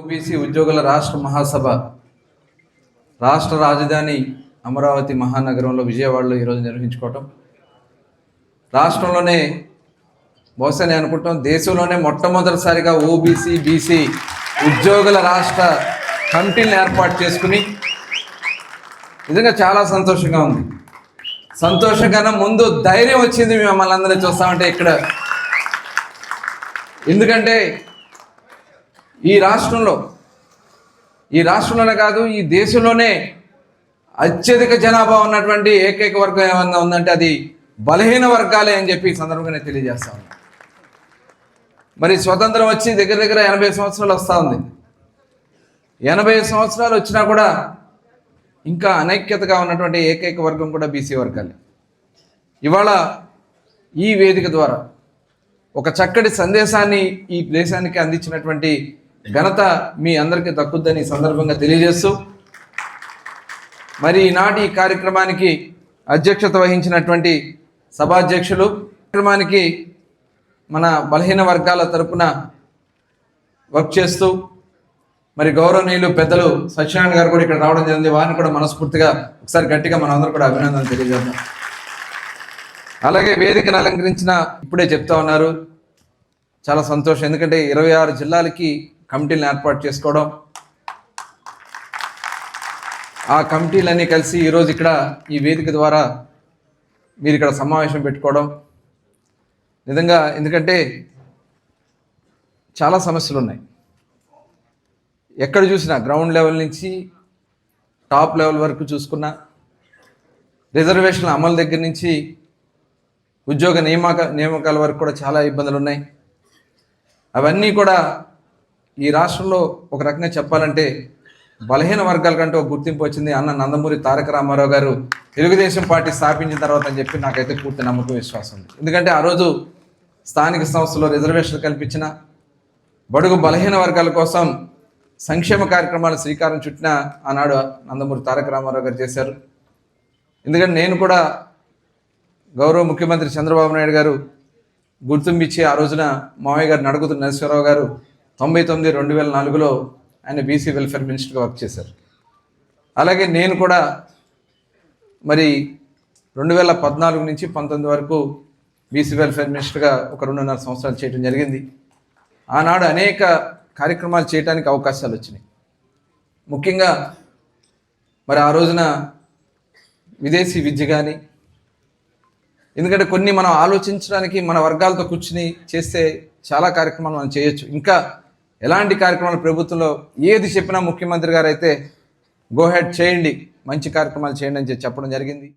OBC ఉద్యోగుల రాష్ట్ర మహాసభ రాష్ట్ర రాజధాని అమరావతి మహానగరంలో విజయవాడలో ఈరోజు నిర్వహించుకోవటం. రాష్ట్రంలోనే బహుశా నేను అనుకుంటాం దేశంలోనే మొట్టమొదటిసారిగా ఓబీసీ బీసీ ఉద్యోగుల రాష్ట్ర కమిటీలను ఏర్పాటు చేసుకుని నిజంగా చాలా సంతోషంగా ఉంది. సంతోషంగా ముందు ధైర్యం వచ్చింది మిమ్మల్ని అందరినీ చూస్తామంటే ఇక్కడ. ఎందుకంటే ఈ రాష్ట్రంలో ఈ రాష్ట్రంలోనే కాదు ఈ దేశంలోనే అత్యధిక జనాభా ఉన్నటువంటి ఏకైక వర్గం ఏమన్నా ఉందంటే అది బలహీన వర్గాలే అని చెప్పి ఈ సందర్భంగా తెలియజేస్తా ఉన్నా. మరి స్వతంత్రం వచ్చి దగ్గర దగ్గర ఎనభై సంవత్సరాలు వస్తూ ఉంది. ఎనభై సంవత్సరాలు వచ్చినా కూడా ఇంకా అనైక్యతగా ఉన్నటువంటి ఏకైక వర్గం కూడా బీసీ వర్గాలే. ఇవాళ ఈ వేదిక ద్వారా ఒక చక్కటి సందేశాన్ని ఈ దేశానికి అందించినటువంటి ఘనత మీ అందరికీ తక్కుద్దని సందర్భంగా తెలియజేస్తూ మరి ఈనాటి ఈ కార్యక్రమానికి అధ్యక్షత వహించినటువంటి సభాధ్యక్షులు కార్యక్రమానికి మన బలహీన వర్గాల తరపున వర్క్ చేస్తూ మరి గౌరవనీయులు పెద్దలు సత్యనారాయణ గారు కూడా ఇక్కడ రావడం జరిగింది. వారిని కూడా మనస్ఫూర్తిగా ఒకసారి గట్టిగా మనం అందరూ కూడా అభినందన తెలియజేద్దాం. అలాగే వేదికను అలంకరించిన ఇప్పుడే చెప్తా ఉన్నారు. చాలా సంతోషం. ఎందుకంటే ఇరవై ఆరు జిల్లాలకి కమిటీలను ఏర్పాటు చేసుకోవడం. ఆ కమిటీలన్నీ కలిసి ఈరోజు ఇక్కడ ఈ వేదిక ద్వారా మీరు ఇక్కడ సమావేశం పెట్టుకోవడం. నిజంగా ఎందుకంటే చాలా సమస్యలు ఉన్నాయి ఎక్కడ చూసినా గ్రౌండ్ లెవెల్ నుంచి టాప్ లెవెల్ వరకు చూసుకున్నా రిజర్వేషన్ల అమలు దగ్గర నుంచి ఉద్యోగ నియామక నియామకాల వరకు కూడా చాలా ఇబ్బందులు ఉన్నాయి అవన్నీ కూడా ఈ రాష్ట్రంలో ఒక రకంగా చెప్పాలంటే బలహీన వర్గాల కంటే ఒక గుర్తింపు వచ్చింది అన్న నందమూరి తారక రామారావు గారు తెలుగుదేశం పార్టీ స్థాపించిన తర్వాత అని చెప్పి నాకైతే పూర్తి నమ్మకం విశ్వాసం ఉంది. ఎందుకంటే ఆ రోజు స్థానిక సంస్థలో రిజర్వేషన్లు కల్పించిన బడుగు బలహీన వర్గాల కోసం సంక్షేమ కార్యక్రమాలు శ్రీకారం చుట్టిన ఆనాడు నందమూరి తారక రామారావు గారు చేశారు. ఎందుకంటే నేను కూడా గౌరవ ముఖ్యమంత్రి చంద్రబాబు నాయుడు గారు గుర్తింపిచ్చి ఆ రోజున మావయ్య గారు నడుగుతు నరసింహరావు గారు తొంభై తొమ్మిది రెండు వేల నాలుగులో ఆయన బీసీ వెల్ఫేర్ మినిస్టర్గా వర్క్ చేశారు. అలాగే నేను కూడా మరి రెండు వేల పద్నాలుగు నుంచి పంతొమ్మిది వరకు బీసీ వెల్ఫేర్ మినిస్టర్గా ఒక రెండున్నర సంవత్సరాలు చేయడం జరిగింది. ఆనాడు అనేక కార్యక్రమాలు చేయడానికి అవకాశాలు వచ్చినాయి. ముఖ్యంగా మరి ఆ రోజున విదేశీ విద్య కానీ ఎందుకంటే కొన్ని మనం ఆలోచించడానికి మన వర్గాలతో కూర్చుని చేస్తే చాలా కార్యక్రమాలు మనం చేయొచ్చు. ఇంకా ఎలాంటి కార్యక్రమాలు ప్రభుత్వంలో ఏది చెప్పినా ముఖ్యమంత్రి గారు అయితే గోహెడ్ చేయండి మంచి కార్యక్రమాలు చేయండి అని చెప్పి చెప్పడం జరిగింది.